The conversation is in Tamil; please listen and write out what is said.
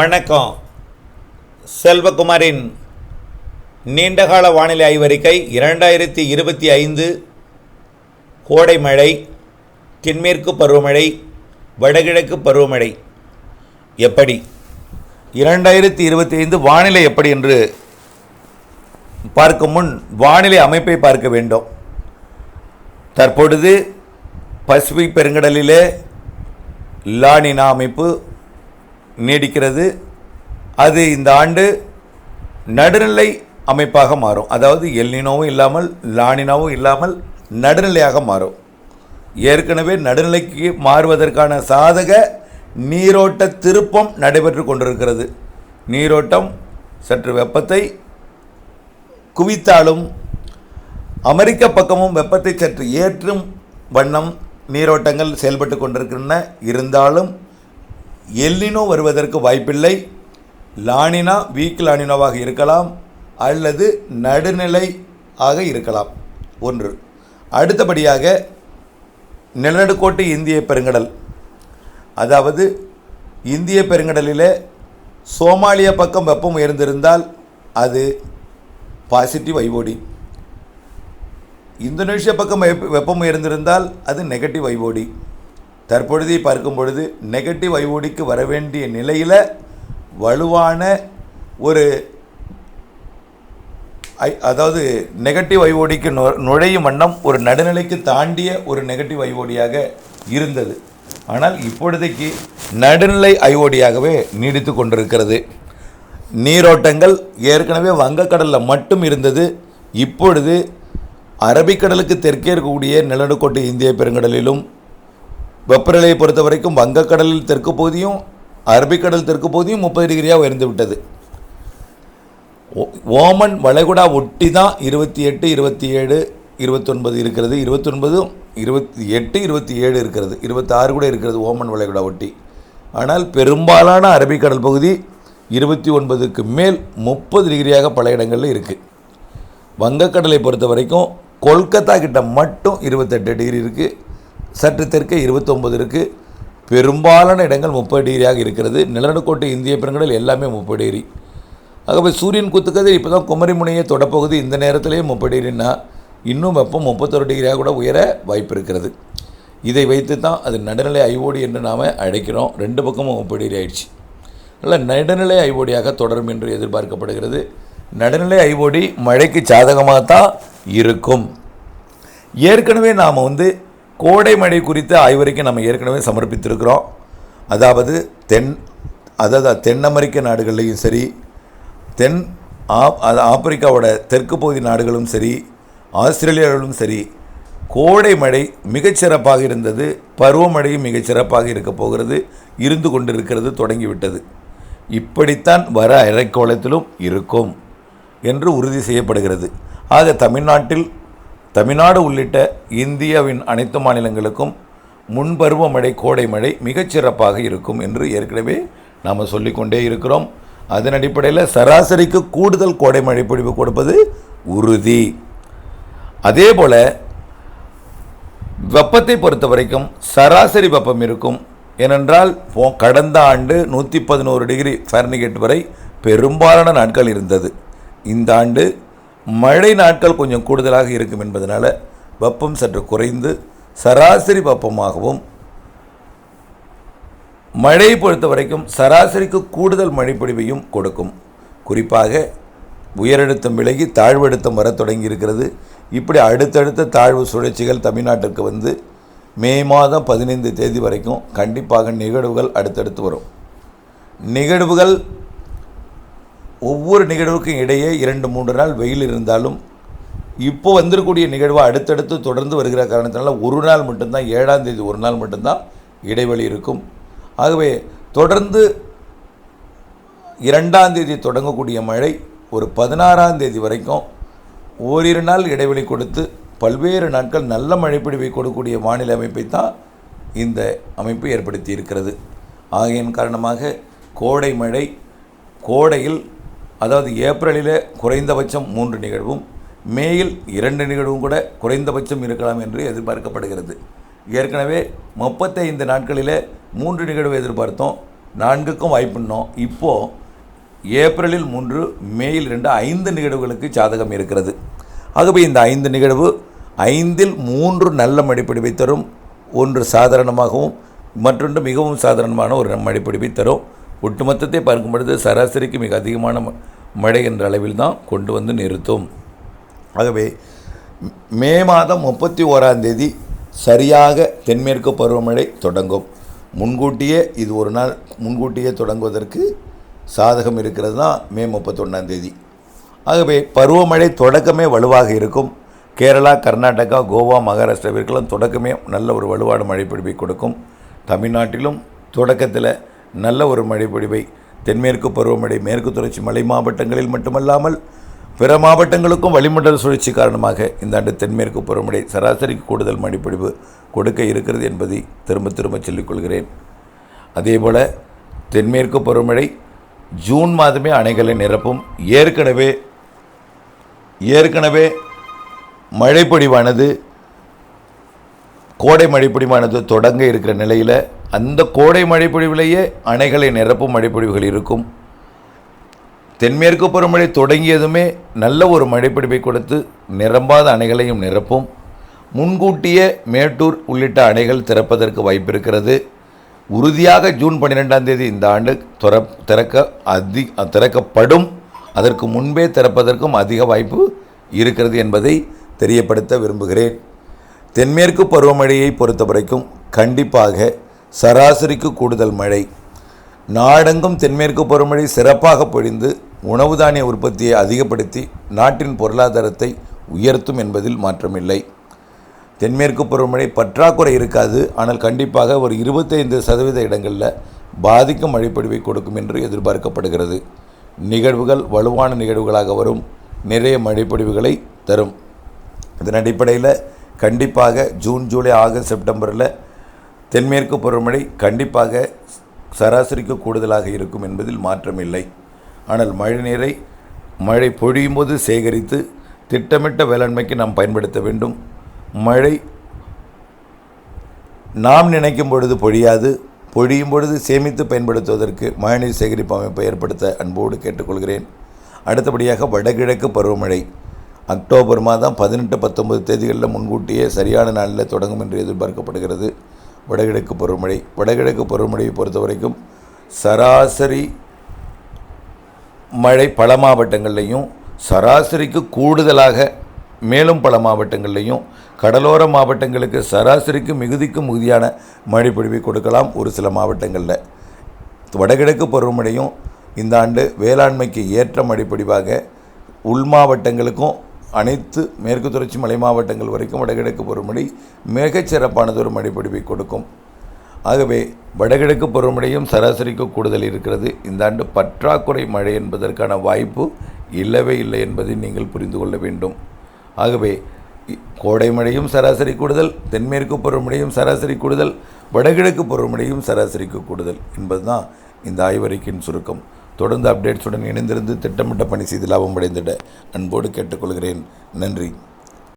வணக்கம். செல்வகுமாரின் நீண்டகால வானிலை ஆய்வறிக்கை இரண்டாயிரத்தி இருபத்தி ஐந்து கோடை மழை தென்மேற்கு பருவமழை வடகிழக்கு பருவமழை எப்படி? இரண்டாயிரத்தி இருபத்தி ஐந்து வானிலை எப்படி என்று பார்க்கும் முன் வானிலை அமைப்பை பார்க்க வேண்டும். தற்பொழுது பசிபிக் பெருங்கடலிலே லானினா அமைப்பு நீடிக்கிறது. அது இந்த ஆண்டு நடுநிலை அமைப்பாக மாறும். அதாவது எல்னினோவும் இல்லாமல் லானினாவும் இல்லாமல் நடுநிலையாக மாறும். ஏற்கனவே நடுநிலைக்கு மாறுவதற்கான சாதக நீரோட்ட திருப்பம் நடைபெற்று கொண்டிருக்கிறது. நீரோட்டம் சற்று வெப்பத்தை குவித்தாலும் அமெரிக்க பக்கமும் வெப்பத்தை சற்று ஏற்றும் வண்ணம் நீரோட்டங்கள் செயல்பட்டு கொண்டிருக்கின்றன. இருந்தாலும் எல்லினோ வருவதற்கு வாய்ப்பில்லை. லானினா வீக் லானினோவாக இருக்கலாம் அல்லது நடுநிலை ஆக இருக்கலாம். ஒன்று. அடுத்தபடியாக நிலநடுக்கோட்டு இந்திய பெருங்கடல். அதாவது இந்திய பெருங்கடலிலே சோமாலியா பக்கம் வெப்பம் உயர்ந்திருந்தால் அது பாசிட்டிவ் ஐஓடி இந்தோனேஷியா பக்கம் வெப்பம் உயர்ந்திருந்தால் அது நெகட்டிவ் ஐஓடி தற்பொழுதை பார்க்கும் பொழுது நெகட்டிவ் ஐஓடிக்கு வர வேண்டிய நிலையில் வலுவான ஒரு ஐ அதாவது நெகட்டிவ் ஐஓடிக்கு நு நுழையும் வண்ணம் ஒரு நடுநிலைக்கு தாண்டிய ஒரு நெகட்டிவ் ஐஓடியாக இருந்தது. ஆனால் இப்பொழுதைக்கு நடுநிலை ஐஓடியாகவே நீடித்து கொண்டிருக்கிறது. நீரோட்டங்கள் ஏற்கனவே வங்கக்கடலில் மட்டும் இருந்தது. இப்பொழுது அரபிக்கடலுக்கு தெற்கே இருக்கக்கூடிய நிலநடுக்கோட்டு இந்திய பெருங்கடலிலும் வெப்பநிலையை பொறுத்த வரைக்கும் வங்கக்கடலில் தெற்கு பகுதியும் அரபிக்கடல் தெற்கு பகுதியும் முப்பது டிகிரியாக உயர்ந்து விட்டது. ஓ- ஓமன் வளைகுடா ஒட்டி தான் இருபத்தி எட்டு இருபத்தி ஏழு இருபத்தொன்பது இருக்கிறது. இருபத்தொன்பதும் இருபத்தி எட்டு இருபத்தி ஏழு இருக்கிறது. இருபத்தாறு கூட இருக்கிறது ஓமன் வளைகுடா ஒட்டி. ஆனால் பெரும்பாலான அரபிக்கடல் பகுதி இருபத்தி ஒன்பதுக்கு மேல் முப்பது டிகிரியாக பல இடங்களில் இருக்குது வங்கக்கடலை பொறுத்த வரைக்கும் கொல்கத்தா கிட்ட மட்டும் இருபத்தெட்டு டிகிரி இருக்குது சற்று தெற்கே இருபத்தொம்பது இருக்குது பெரும்பாலான இடங்கள் முப்பது டிகிரியாக இருக்கிறது. நிலநடுக்கோட்டை இந்திய பெருங்கடல் எல்லாமே முப்பது டிகிரி. ஆகவே சூரியன் குத்துக்கதிர் இப்போ தான் குமரிமுனையை தொடப்போகுது இந்த நேரத்திலேயே முப்பது டிகிரின்னா இன்னும் வெப்பம் முப்பத்தொரு டிகிரியாக கூட உயர வாய்ப்பு இருக்கிறது. இதை வைத்து தான் அது நடுநிலை ஐஓடி என்று நாம் அழைக்கிறோம். ரெண்டு பக்கமும் முப்பது டிகிரி ஆயிடுச்சு. அதனால் நடுநிலை ஐஓடியாக தொடரும் என்று எதிர்பார்க்கப்படுகிறது. நடுநிலை ஐஓடி மழைக்கு சாதகமாக தான் இருக்கும். ஏற்கனவே நாம் வந்து கோடை மழை குறித்த ஆய்வறிக்கை நம்ம ஏற்கனவே சமர்ப்பித்திருக்கிறோம். அதாவது தென் அதாவது தென் அமெரிக்க நாடுகள்லையும் சரி தென் ஆப் ஆப்பிரிக்காவோட தெற்கு பகுதி நாடுகளும் சரி ஆஸ்திரேலியாவிலும் சரி கோடை மழை மிகச்சிறப்பாக இருந்தது பருவமழையும் மிகச்சிறப்பாக இருக்க போகிறது இருந்து கொண்டிருக்கிறது தொடங்கிவிட்டது. இப்படித்தான் வர இறைக்கோளத்திலும் இருக்கும் என்று உறுதி செய்யப்படுகிறது. ஆக தமிழ்நாட்டில் தமிழ்நாடு உள்ளிட்ட இந்தியாவின் அனைத்து மாநிலங்களுக்கும் முன்பருவமழை கோடை மழை மிகச்சிறப்பாக இருக்கும் என்று ஏற்கனவே நாம் சொல்லிக்கொண்டே இருக்கிறோம். அதன் அடிப்படையில் சராசரிக்கு கூடுதல் கோடை மழை பொழிவு கொடுப்பது உறுதி. அதே போல் வெப்பத்தை பொறுத்த வரைக்கும் சராசரி வெப்பம் இருக்கும். ஏனென்றால் போ- கடந்த ஆண்டு நூற்றி பதினோரு டிகிரி ஃபர்னிகேட் வரை பெரும்பாலான நாட்கள் இருந்தது. இந்த ஆண்டு மழை நாட்கள் கொஞ்சம் கூடுதலாக இருக்கும் என்பதனால் வெப்பம் சற்று குறைந்து சராசரி வெப்பமாகவும் மழையை பொறுத்த வரைக்கும் சராசரிக்கு கூடுதல் மழைப்பொழிவையும் கொடுக்கும். குறிப்பாக உயரழுத்தம் விலகி தாழ்வழுத்தம் வரத் தொடங்கி இருக்கிறது இப்படி அடுத்தடுத்த தாழ்வு சுழற்சிகள் தமிழ்நாட்டிற்கு வந்து மே மாதம் பதினைந்து தேதி வரைக்கும் கண்டிப்பாக நிகழ்வுகள் அடுத்தடுத்து வரும். நிகழ்வுகள் ஒவ்வொரு நிகழ்வுக்கும் இடையே இரண்டு மூன்று நாள் வெயில் இருந்தாலும் இப்போ வந்துடக்கூடிய நிகழ்வு அடுத்தடுத்து தொடர்ந்து வருகிற காரணத்தினால ஒரு நாள் மட்டும்தான் ஏழாம் தேதி ஒரு நாள் மட்டும்தான் இடைவெளி இருக்கும். ஆகவே தொடர்ந்து இரண்டாம் தேதி தொடங்கக்கூடிய மழை ஒரு பதினாறாம் தேதி வரைக்கும் ஓரிரு நாள் இடைவெளி கொடுத்து பல்வேறு நாட்கள் நல்ல மழைப்பிடிவை கொடுக்கக்கூடிய வானிலை அமைப்பை தான் இந்த அமைப்பு ஏற்படுத்தி இருக்கிறது. ஆகையின் காரணமாக கோடை மழை கோடையில் அதாவது ஏப்ரலில் குறைந்தபட்சம் மூன்று நிகழ்வும் மேயில் இரண்டு நிகழ்வும் கூட குறைந்தபட்சம் இருக்கலாம் என்று எதிர்பார்க்கப்படுகிறது. ஏற்கனவே முப்பத்தைந்து நாட்களில் மூன்று நிகழ்வு எதிர்பார்த்தோம் நான்குக்கும் வாய்ப்புன்னோம் இப்போது ஏப்ரலில் மூன்று மேயில் ரெண்டு ஐந்து நிகழ்வுகளுக்கு சாதகம் இருக்கிறது. ஆகவே இந்த ஐந்து நிகழ்வு ஐந்தில் மூன்று நல்ல மடிப்பிடிப்பை தரும் ஒன்று சாதாரணமாகவும் மற்றொன்று மிகவும் சாதாரணமான ஒரு மடிப்பிடிப்பை தரும். ஒட்டுமொத்தத்தை பார்க்கும் பொழுது சராசரிக்கு மிக அதிகமான ம- மழை என்ற அளவில் தான் கொண்டு வந்து நிறுத்தும். ஆகவே மே மாதம் முப்பத்தி ஓராம் தேதி சரியாக தென்மேற்கு பருவமழை தொடங்கும். முன்கூட்டியே இது ஒரு நாள் முன்கூட்டியே தொடங்குவதற்கு சாதகம் இருக்கிறது தான் மே முப்பத்தொன்னாம் தேதி. ஆகவே பருவமழை தொடக்கமே வலுவாக இருக்கும். கேரளா கர்நாடகா கோவா மகாராஷ்டிராவிற்கெல்லாம் தொடக்கமே நல்ல ஒரு வலுவான மழைப்பிடிப்பை கொடுக்கும். தமிழ்நாட்டிலும் தொடக்கத்தில் நல்ல ஒரு மழைப்பிடிப்பை தென்மேற்கு பருவமழை மேற்கு தொடர்ச்சி மலை மாவட்டங்களில் மட்டுமல்லாமல் பிற மாவட்டங்களுக்கும் வளிமண்டல சுழற்சி காரணமாக இந்த ஆண்டு தென்மேற்கு பருவமழை சராசரிக்கு கூடுதல் மழைப்பொழிவு கொடுக்க இருக்கிறது என்பதை திரும்ப திரும்ப சொல்லிக்கொள்கிறேன் அதேபோல் தென்மேற்கு பருவமழை ஜூன் மாதமே அணைகளை நிரப்பும். ஏற்கனவே ஏற்கனவே மழைப்பொழிவானது கோடை மழைப்பொழிவானது தொடங்க இருக்கிற நிலையில் அந்த கோடை மழைப்பொழிவிலேயே அணைகளை நிரப்பும் மழைப்பொழிவுகள் இருக்கும். தென்மேற்கு பருவமழை தொடங்கியதுமே நல்ல ஒரு மழைப்பிடிப்பை கொடுத்து நிரம்பாத அணைகளையும் நிரப்பும். முன்கூட்டியே மேட்டூர் உள்ளிட்ட அணைகள் திறப்பதற்கு வாய்ப்பிருக்கிறது. உறுதியாக ஜூன் பன்னிரெண்டாம் தேதி இந்த ஆண்டு துற திறக்க அதி திறக்கப்படும். அதற்கு முன்பே திறப்பதற்கும் அதிக வாய்ப்பு இருக்கிறது என்பதை தெரியப்படுத்த விரும்புகிறேன். தென்மேற்கு பருவமழையை பொறுத்தவரைக்கும் கண்டிப்பாக சராசரிக்கு கூடுதல் மழை. நாடெங்கும் தென்மேற்கு பருவமழை சிறப்பாக பொழிந்து உணவு தானிய உற்பத்தியை அதிகப்படுத்தி நாட்டின் பொருளாதாரத்தை உயர்த்தும் என்பதில் மாற்றமில்லை. தென்மேற்கு பருவமழை பற்றாக்குறை இருக்காது. ஆனால் கண்டிப்பாக ஒரு இருபத்தைந்து சதவீத இடங்களில் பாதிக்கும் மழைப்பொழிவை கொடுக்கும் என்று எதிர்பார்க்கப்படுகிறது. நிகழ்வுகள் வலுவான நிகழ்வுகளாக வரும். நிறைய மழைப்பொழிவுகளை தரும். இதன் அடிப்படையில் கண்டிப்பாக ஜூன் ஜூலை ஆகஸ்ட் செப்டம்பரில் தென்மேற்கு பருவமழை கண்டிப்பாக சராசரிக்கு கூடுதலாக இருக்கும் என்பதில் மாற்றமில்லை. ஆனால் மழை நீரை மழை பொழியும் போது சேகரித்து திட்டமிட்ட வேளாண்மைக்கு நாம் பயன்படுத்த வேண்டும். மழை நாம் நினைக்கும் பொழுது பொழியாது. பொழியும் பொழுது சேமித்து பயன்படுத்துவதற்கு மழைநீர் சேகரிப்பு அமைப்பை ஏற்படுத்த அன்போடு கேட்டுக்கொள்கிறேன். அடுத்தபடியாக வடகிழக்கு பருவமழை. அக்டோபர் மாதம் பதினெட்டு பத்தொன்பது தேதிகளில் முன்கூட்டியே சரியான நாளில் தொடங்கும் என்று எதிர்பார்க்கப்படுகிறது. வடகிழக்கு பருவமழை வடகிழக்கு பருவமழையை பொறுத்த வரைக்கும் சராசரி மழை பல மாவட்டங்கள்லையும் சராசரிக்கு கூடுதலாக மேலும் பல மாவட்டங்கள்லையும் கடலோர மாவட்டங்களுக்கு சராசரிக்கு மிகுதிக்கு மிகுதியான மழை பொழிவை கொடுக்கலாம் ஒரு சில மாவட்டங்களில். வடகிழக்கு பருவமழையும் இந்த ஆண்டு வேளாண்மைக்கு ஏற்ற மழைப்பொழிவாக உள் மாவட்டங்களுக்கும் அனைத்து மேற்கு தொடர்ச்சி மலை மாவட்டங்கள் வரைக்கும் வடகிழக்கு பருவமழை மிகச் சிறப்பானதொரு மழைப்பொழிவை கொடுக்கும். ஆகவே வடகிழக்கு பருவமழையும் சராசரிக்கு கூடுதல் இருக்கிறது. இந்த ஆண்டு பற்றாக்குறை மழை என்பதற்கான வாய்ப்பு இல்லவே இல்லை என்பதை நீங்கள் புரிந்து கொள்ள வேண்டும். ஆகவே கோடை மழையும் சராசரி கூடுதல் தென்மேற்கு பருவமழையும் சராசரி கூடுதல் வடகிழக்கு பருவமழையும் சராசரிக்கு கூடுதல் என்பதுதான் இந்த ஆய்வறிக்கையின் சுருக்கம். தொடர்ந்து அப்டேட்ஸுடன் இணைந்திருந்து திட்டமிட்ட பணி செய்து லாபம் அடைந்திட அன்போடு கேட்டுக்கொள்கிறேன். நன்றி.